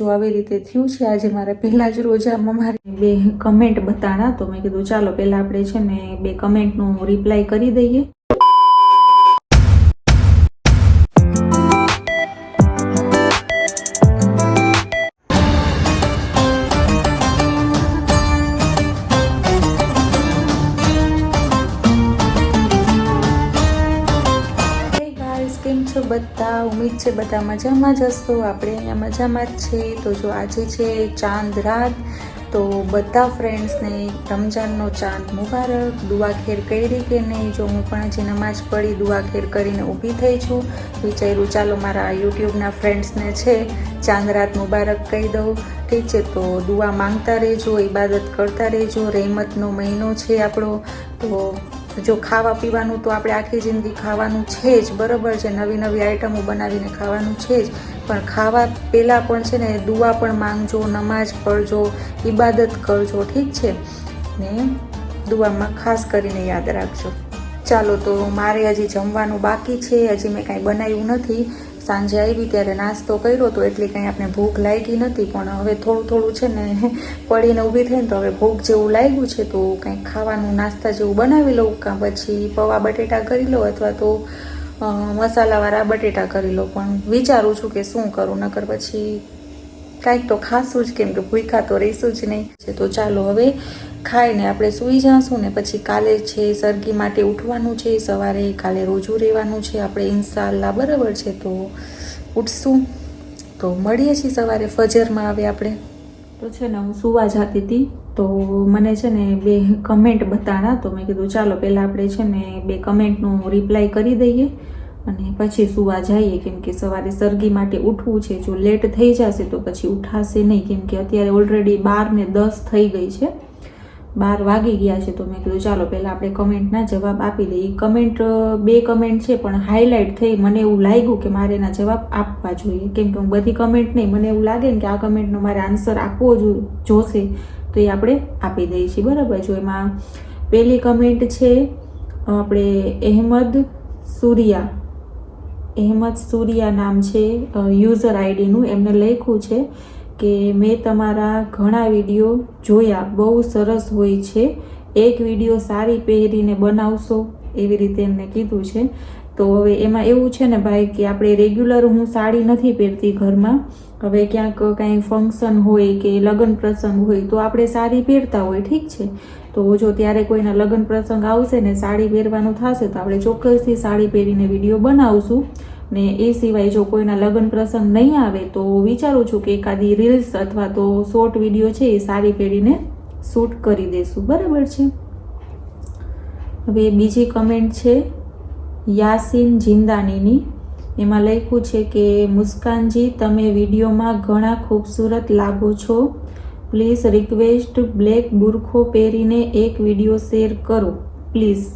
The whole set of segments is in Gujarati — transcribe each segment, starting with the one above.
જો આવી રીતે થયું છે, આજે મારે પહેલાં જ રોજામાં મારે બે કમેન્ટ બતાડા તો મેં કીધું, ચાલો પહેલાં આપણે છે ને બે કમેન્ટનું રિપ્લાય કરી દઈએ. બધા, ઉમેદ છે બધા મજામાં જ હશો. આપણે અહીંયા મજામાં જ છે. તો જો આજે છે ચાંદ રાત, તો બધા ફ્રેન્ડ્સને રમજાનનો ચાંદ મુબારક. દુઆ ખેર કરી કે નહીં, જો હું પણ હજી નમાઝ પડી દુઆ ખેર કરીને ઊભી થઈ છું, વિચાર્યું ચાલો મારા યુટ્યુબના ફ્રેન્ડ્સને છે ચાંદ રાત મુબારક કહી દઉં. ઠીક છે, તો દુઆ માંગતા રહેજો ઇબાદત કરતા રહેજો. રહેમતનો મહિનો છે આપણો. તો જો ખાવા પીવાનું તો આપણે આખી જિંદગી ખાવાનું છે જ, બરાબર છે, નવી નવી આઈટમો બનાવીને ખાવાનું છે જ. પણ ખાવા પહેલાં પણ છે ને દુઆ પણ માંગજો, નમાઝ પઢજો ઈબાદત કરજો, ઠીક છે? ને દુઆમાં ખાસ કરીને યાદ રાખજો. ચાલો તો મારે હજી જમવાનું બાકી છે, હજી મેં કાંઈ બનાવ્યું નથી. સાંજે આવી ત્યારે નાસ્તો કર્યો હતો એટલી કંઈ આપણે ભૂખ લાગી નથી પણ હવે થોડું થોડું છે ને પડીને ઊભી થઈને તો હવે ભૂખ જેવું લાગ્યું છે તો કંઈક ખાવાનું નાસ્તા જેવું બનાવી લઉં કાં પછી પૌવા બટેટા કરી લઉં અથવા તો મસાલાવાળા બટેટા કરી લઉં. પણ વિચારું છું કે શું કરું, નકર પછી કાંઈક તો ખાશું જ કેમ કે ભૂખા તો રહીશું જ નહીં. તો ચાલો હવે ખાઈને આપણે સૂઈ જાશું ને પછી કાલે છે સરગી માટે ઉઠવાનું છે, સવારે કાલે રોજું રહેવાનું છે. આપણે ઇન્શાલ્લા બરાબર છે તો ઉઠશું. તો મળીએ છીએ સવારે ફજરમાં આવે આપણે. તો છે ને હું સુવા જતી હતી તો મને છે ને બે કમેન્ટ બતાણા. તો મેં કીધું ચાલો પહેલાં આપણે છે ને બે કમેન્ટનું રિપ્લાય કરી દઈએ. અને પછી સુવા જઈએ, કેમ કે સવારે સરગી માટે ઉઠવું છે, જો લેટ થઈ જશે તો પછી ઉઠાશે નહીં, કેમ કે અત્યારે ઓલરેડી બાર ને દસ થઈ ગઈ છે. બાર વાગી ગયા છે તો મેં કીધું, ચાલો પહેલાં આપણે કમેન્ટના જવાબ આપી દઈએ. કમેન્ટ બે કમેન્ટ છે, પણ હાઇલાઇટ થઈ મને એવું લાગ્યું કે મારે એના જવાબ આપવા જોઈએ. કેમ કે હું બધી કમેન્ટ નહીં, મને એવું લાગે ને કે આ કમેન્ટનો મારે આન્સર આપવો જોશે, તો એ આપણે આપી દઈએ છીએ, બરાબર? જો એમાં પહેલી કમેન્ટ છે આપણે અહેમદ સૂર્યા. અહેમદ સૂર્યા નામ છે યુઝર આઈડીનું એમને લખ્યું છે કે મેં તમારા ઘણા વીડિયો જોયા. બહુ સરસ હોય છે. એક વીડિયો સારી પહેરીને બનાવશો, એવી રીતે એમને કીધું છે. તો હવે એમાં એવું છે ને ભાઈ કે આપણે રેગ્યુલર હું સાડી નથી પહેરતી ઘરમાં. હવે ક્યાંક કાંઈ ફંક્શન હોય કે લગ્ન પ્રસંગ હોય તો આપણે સાડી પહેરતા હોય, ઠીક છે? તો જો ત્યારે કોઈના લગ્ન પ્રસંગ આવશે ને સાડી પહેરવાનું થશે તો આપણે ચોક્કસથી સાડી પહેરીને વીડિયો બનાવશું. ને એ સિવાય જો કોઈના લગ્ન પ્રસંગ નહીં આવે તો વિચારું છું કે એકાદી રીલ્સ અથવા તો શોર્ટ વીડિયો છે એ સાડી પહેરીને શૂટ કરી દઈશું બરાબર છે? હવે બીજી કમેન્ટ છે યાસીન જિંદાનીની. એમાં લખ્યું છે કે, મુસ્કાનજી, તમે વિડીયોમાં ઘણા ખૂબસૂરત લાગો છો. પ્લીઝ રિક્વેસ્ટ બ્લેક બુરખો પહેરીને એક વીડિયો શેર કરો, પ્લીઝ.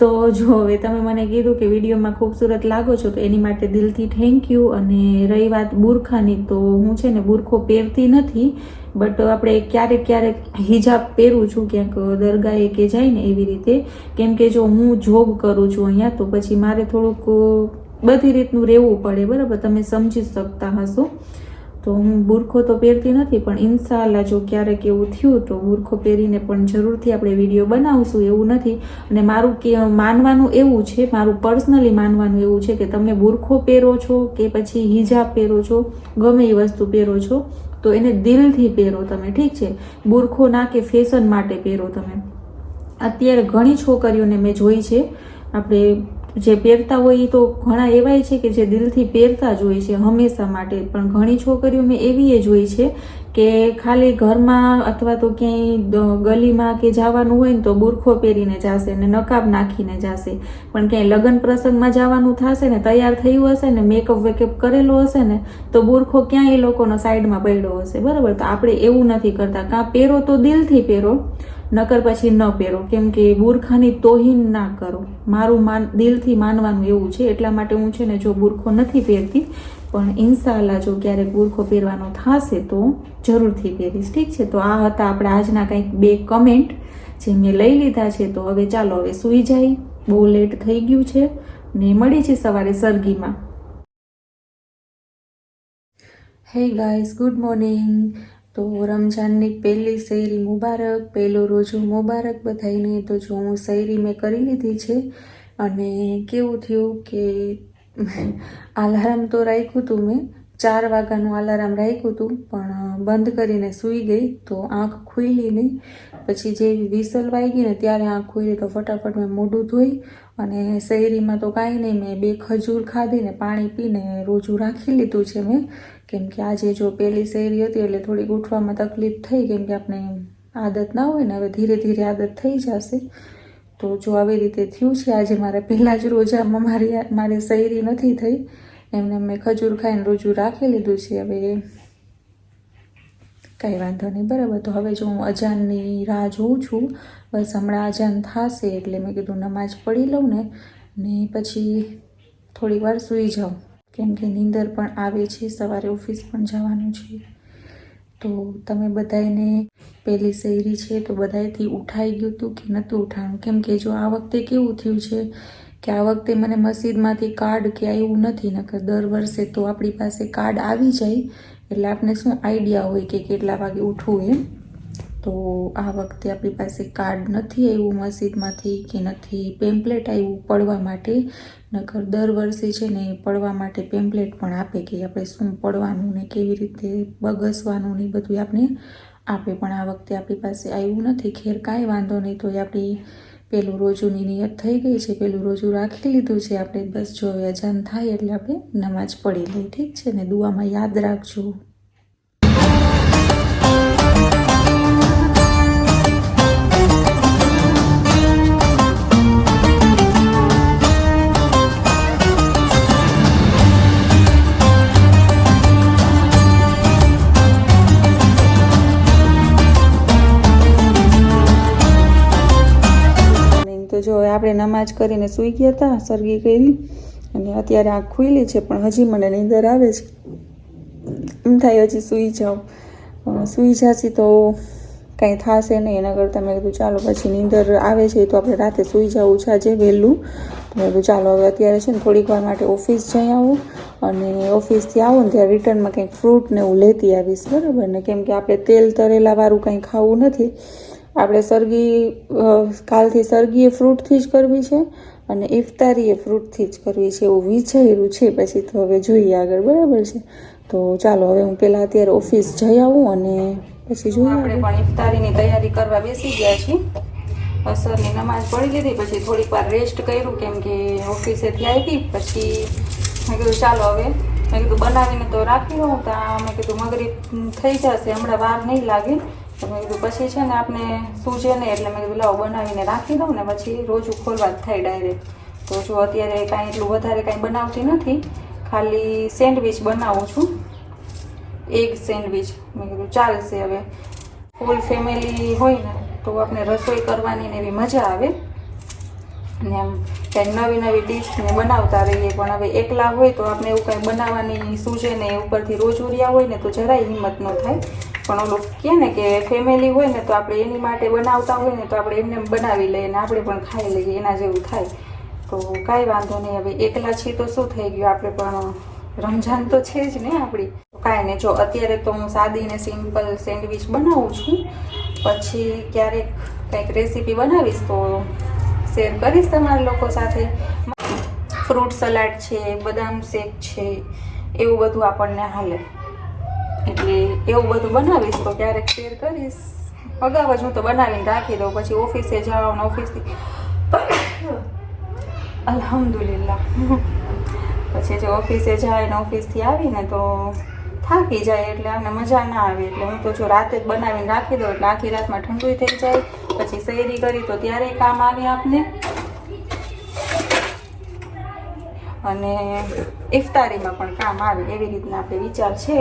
તો જો હવે તમે મને કીધું કે વિડીયોમાં ખૂબસૂરત લાગો છો, તો એની માટે દિલથી થેન્ક યુ અને રહી વાત બુરખાની. તો હું છે ને બુરખો પહેરતી નથી બટ આપણે ક્યારેક ક્યારેક હિજાબ પહેરું છું, ક્યાંક દરગાહે કે જાય ને એવી રીતે. કેમ કે જો હું જોબ કરું છું અહીંયા, તો પછી મારે થોડુંક બધી રીતનું રહેવું પડે, બરાબર? તમે સમજી શકતા હશો. તો હું બુરખો તો પહેરતી નથી, પણ ઇન્શાલ્લા જો ક્યારેક એવું થયું, તો બુરખો પહેરીને પણ જરૂરથી આપણે વીડિયો બનાવશું, એવું નથી. અને મારું કે, માનવાનું એવું છે, મારું પર્સનલી માનવાનું એવું છે કે તમે બુરખો પહેરો છો કે પછી હિજાબ પહેરો છો, ગમે એ વસ્તુ પહેરો છો. તો એને દિલથી પહેરો તમે, ઠીક છે? બુરખો ના કે ફેશન માટે પહેરો તમે. અત્યારે ઘણી છોકરીઓને મેં જોઈ છે, આપણે જે પહેરતા હોય એ તો ઘણા એવાય છે કે જે દિલથી પહેરતા જ હોય છે હંમેશા માટે. પણ ઘણી છોકરીઓ મેં એવી એ જોઈ છે કે ખાલી ઘરમાં અથવા તો ક્યાંય ગલીમાં કે જવાનું હોય ને તો બુરખો પહેરીને જશે ને નકાબ નાખીને જશે. પણ ક્યાંય લગ્ન પ્રસંગમાં જવાનું થશે ને તૈયાર થયું હશે ને મેકઅપ વેકઅપ કરેલો હશે ને તો બુરખો ક્યાંય એ લોકોનો સાઈડમાં પડ્યો હશે. બરાબર? તો આપણે એવું નથી કરતા. કાં પહેરો તો દિલથી પહેરો નકર પછી ન પહેરો. કેમ કે બુરખાની તોહીન ના કરો. મારું માન, દિલથી માનવાનું એવું છે. એટલા માટે હું છે ને જો બુરખો નથી પહેરતી, પણ ઇન્શાલ્લા જો ક્યારેક બુરખો પહેરવાનો થશે તો જરૂરથી પહેરીશ. ઠીક છે? તો આ હતા આપણા આજના કંઈક બે કમેન્ટ જે મેં લઈ લીધા છે. તો હવે ચાલો, હવે સૂઈ જાય. બહુ લેટ થઈ ગયું છે ને મળી છે સવારે સરગીમાં. હે ગાઈઝ ગુડ મોર્નિંગ તો રમઝાનની પહેલી શૈરી મુબારક, પહેલો રોજો મુબારક બધાઈને તો જો હું શૈરી મેં કરી લીધી છે અને કેવું થયું કે આલારામ તો રાખ્યું હતું મેં, ચાર વાગ્યાનું આલારામ રાખ્યું હતું, પણ બંધ કરીને સૂઈ ગઈ તો આંખ ખુલી નહીં. પછી જેવી વિસલ વાગી ને ત્યારે આંખ ખુલી તો ફટાફટ મેં મોઢું ધોઈ અને શહેરીમાં તો કાંઈ નહીં, મેં બે ખજૂર ખાધીને પાણી પીને રોજું રાખી લીધું છે મેં. કેમ કે આજે જો પહેલી શેરી હતી એટલે થોડીક ઉઠવામાં તકલીફ થઈ, કેમ કે આપણે આદત ના હોય ને, હવે ધીરે ધીરે આદત થઈ જશે. તો જો આવી રીતે થયું છે, આજે મારે પહેલાં જ રોજામાં મારી મારે શેરી નથી થઈ. એમને મેં ખજૂર ખાઈને રોજુ રાખી લીધું છે, હવે કંઈ વાંધો નહીં, બરાબર. તો હવે જો હું અજાનની રાહ જોઉં છું, બસ હમણાં અજાન થશે એટલે મેં કીધું નમાજ પડી લઉં ને ને પછી થોડીક વાર સૂઈ જાઉં. કેમ કે નીંદર પણ આવે છે, સવારે ઓફિસ પણ જવાનું છે. તો તમે બધાને પહેલી શૈરી છે તો બધાયથી ઉઠાઈ ગયું હતું કે નહોતું ઉઠાણું? કેમ કે જો આ વખતે કેવું થયું છે કે આ વખતે મને મસ્જિદમાંથી કાર્ડ કે આવ્યું નથી, નકર દર વર્ષે તો આપણી પાસે કાર્ડ આવી જાય એટલે આપને શું આઈડિયા હોય કે કેટલા વાગે ઉઠવું એમ? તો આ વખતે આપણી પાસે કાર્ડ નથી આવ્યું મસ્જિદમાંથી કે નથી પેમ્પલેટ આવ્યું પડવા માટે, નકર દર વર્ષે છે ને પડવા માટે પેમ્પલેટ પણ આપે કે આપણે શું પડવાનું ને કેવી રીતે બગસવાનું ને બધું આપણે આપે. પણ આ વખતે આપણી પાસે આવ્યું નથી, ખેર કાંઈ વાંધો નહીં. તો એ આપણી પેલું રોજુની નિયત થઈ ગઈ છે, પેલું રોજુ રાખી લીધું છે. આપણે બસ જો અજાન થાય એટલે આપણે નમાજ પડી લઈએ. ઠીક છે ને? દુઆમાં યાદ રાખજો. જો આપણે નમાજ કરીને સૂઈ ગયા હતા સરગી કરી અને અત્યારે આંખ ખુલી છે, પણ હજી મને નીંદર આવે છે. એમ થાય હજી સૂઈ જાઉં. સૂઈ જાશી તો કાંઈ થશે નહીં, એના કરતાં મેં કીધું ચાલો પછી નીંદર આવે છે તો આપણે રાતે સૂઈ જવું છે, આજે વહેલું. તો મેં કીધું ચાલો હવે અત્યારે છે ને થોડીક વાર માટે ઓફિસ જઈ આવું અને ઓફિસથી આવું ને ત્યાં રિટર્નમાં કંઈક ફ્રૂટ ને એવું લેતી આવીશ, બરાબર? ને કેમ કે આપણે તેલ તરેલાવાળું કંઈ ખાવું નથી. આપણે સરગી કાલથી સરગી એ ફ્રૂટથી જ કરવી છે અને ઇફતારી એ ફ્રૂટથી જ કરવી છે એવું વિચાર્યું છે. પછી તો હવે જોઈએ આગળ બરાબર છે? તો ચાલો હવે હું પહેલાં અત્યારે ઓફિસ જઈ આવું અને પછી જોઈએ આપણે પણ ઇફતારીની તૈયારી કરવા બેસી ગયા છીએ. અસરની નમાજ પડી લીધી પછી થોડીક વાર રેસ્ટ કર્યું કેમ કે ઓફિસેથી આવી પછી મેં કીધું ચાલો હવે. મેં કીધું બનાવીને તો રાખી લઉં ત્યાં મેં કીધું મગરી થઈ જશે હમણાં વાર નહીં લાગે. તો મેં કીધું, પછી છે ને આપણે સૂજે નહીં એટલે મેં કીધું લાવો બનાવીને રાખી દઉં ને પછી રોજુ ખોલવા જ થાય ડાયરેક્ટ તો જો અત્યારે કાંઈ એટલું વધારે કાંઈ બનાવતી નથી, ખાલી સેન્ડવિચ બનાવું છું. Egg sandwich. મેં કીધું, ચાલશે હવે. ફૂલ ફેમિલી હોય ને, તો આપણે રસોઈ કરવાની ને એવી મજા આવે. અને આમ કંઈક નવી નવી ડીશ ને બનાવતા રહીએ, પણ હવે એકલા હોય તો આપણે એવું કંઈ બનાવવાની સૂજે ને ઉપરથી રોજ ઉર્યા હોય ને તો જરાય હિંમત ન થાય. પણ ઓલું કહે ને કે ફેમિલી હોય ને તો આપણે એની માટે બનાવતા હોય ને તો આપણે એમને બનાવી લઈએ ને આપણે પણ ખાઈ લઈએ, એના જેવું થાય. તો કાંઈ વાંધો નહીં, હવે એકલા છીએ તો શું થઈ ગયું? આપણે પણ રમઝાન તો છે જ ને આપણી. કાંઈ નહીં, જો અત્યારે તો હું સાદી ને સિમ્પલ સેન્ડવિચ બનાવું છું. પછી ક્યારેક કંઈક રેસીપી બનાવીશ તો શેર કરીશ તમારા લોકો સાથે. ફ્રૂટ સલાડ છે, બદામ શેક છે, એવું બધું આપણને હાલે. એટલે એવું બધું બનાવીશ તો ક્યારેક શેર કરીશ. અગાઉ જ હું તો બનાવીને રાખી દઉં, પછી ઓફિસે જાઓ ને ઓફિસથી. અલહમદુલિલ્લા પછી જો ઓફિસે જાય ને ઓફિસથી આવીને તો થાકી જાય એટલે આને મજા ના આવે. એટલે હું તો જો રાતે જ બનાવીને રાખી દઉં એટલે આખી રાતમાં ઠંડુ થઈ જાય. પછી શેરી કરી તો ત્યારે કામ આવે આપને. અને ઇફતારીમાં પણ કામ આવે. એવી રીતના આપણે વિચાર છે.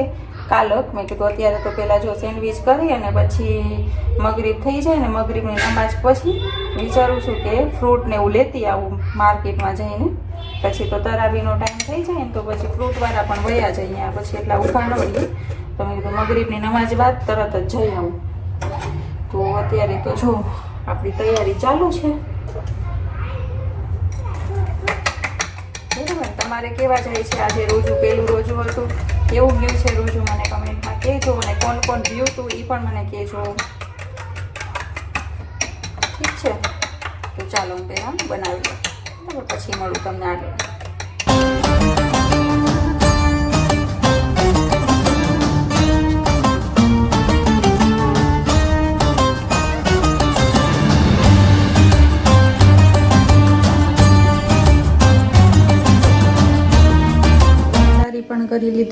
કાલક. મેં કીધું અત્યારે તો પહેલાં જો સેન્ડવિચ કરી અને પછી મગરીબ થઈ જાય ને મગરીબની નમાજ પછી વિચારું છું કે ફ્રૂટ ને એવું લેતી આવું માર્કેટમાં જઈને. પછી તો તરાવીનો ટાઈમ થઈ જાય ને તો પછી ફ્રૂટવાળા પણ વયા અહીંયા. પછી એટલા ઊભા ન તો મેં કીધું મગરીબની નમાજ બાદ તરત જ જઈ આવું. તો અત્યારે તો જો આપણી તૈયારી ચાલુ છે. તમારે કેવા જાય છે? આજે રોજુ પેલું રોજુ હતું? કેવું ગયું છે રોજુ મને કમેન્ટમાં કહેજો અને કોણ કોણ વ્યૂ તું એ પણ મને કહેજો. ઠીક છે? તો ચાલો હું પહેલાં બનાવી લઉં. પછી મળું તમને આગળ.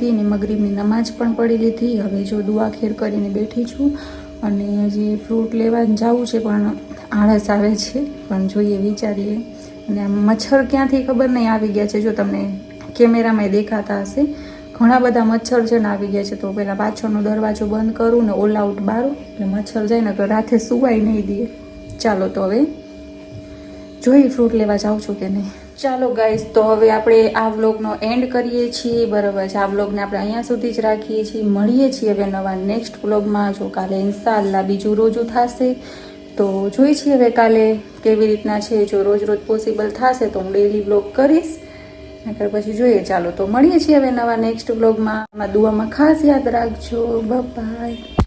લીધી ને મગરીબની નમાજ પણ પડી લીધી. હવે જો દુઆ ખેર કરીને બેઠી છું અને હજી ફ્રૂટ લેવા જવું છે, પણ આળસ આવે છે. પણ જોઈએ, વિચારીએ. અને આમ મચ્છર ક્યાંથી ખબર નહીં આવી ગયા છે, જો તમને કેમેરામાં દેખાતા હશે. ઘણા બધા મચ્છર છે ને આવી ગયા છે, તો પહેલાં પાછળનો દરવાજો બંધ કરું ને ઓલ આઉટ બારું. એટલે મચ્છર જાય ને તો રાતે સુવાય નહીં દે. ચાલો તો હવે, જોઈ ફ્રૂટ લેવા જાઉં છું કે નહીં? ચાલો ગાઈસ તો હવે આપણે આ વ્લોગનો એન્ડ કરીએ છીએ. બરાબર છે, આ વ્લોગને આપણે અહીંયા સુધી જ રાખીએ છીએ. મળીએ છીએ હવે નવા નેક્સ્ટ વ્લોગમાં જો કાલે ઇન્શાલ્લા બીજું રોજું થશે, તો જોઈ છીએ હવે કાલે કેવી રીતના છે. જો રોજ રોજ પોસિબલ થશે તો હું ડેલી વ્લોગ કરીશ. નકર પછી જોઈએ. ચાલો, તો મળીએ છીએ હવે નવા નેક્સ્ટ વ્લોગમાં આમાં દુઆમાં ખાસ યાદ રાખજો. બાય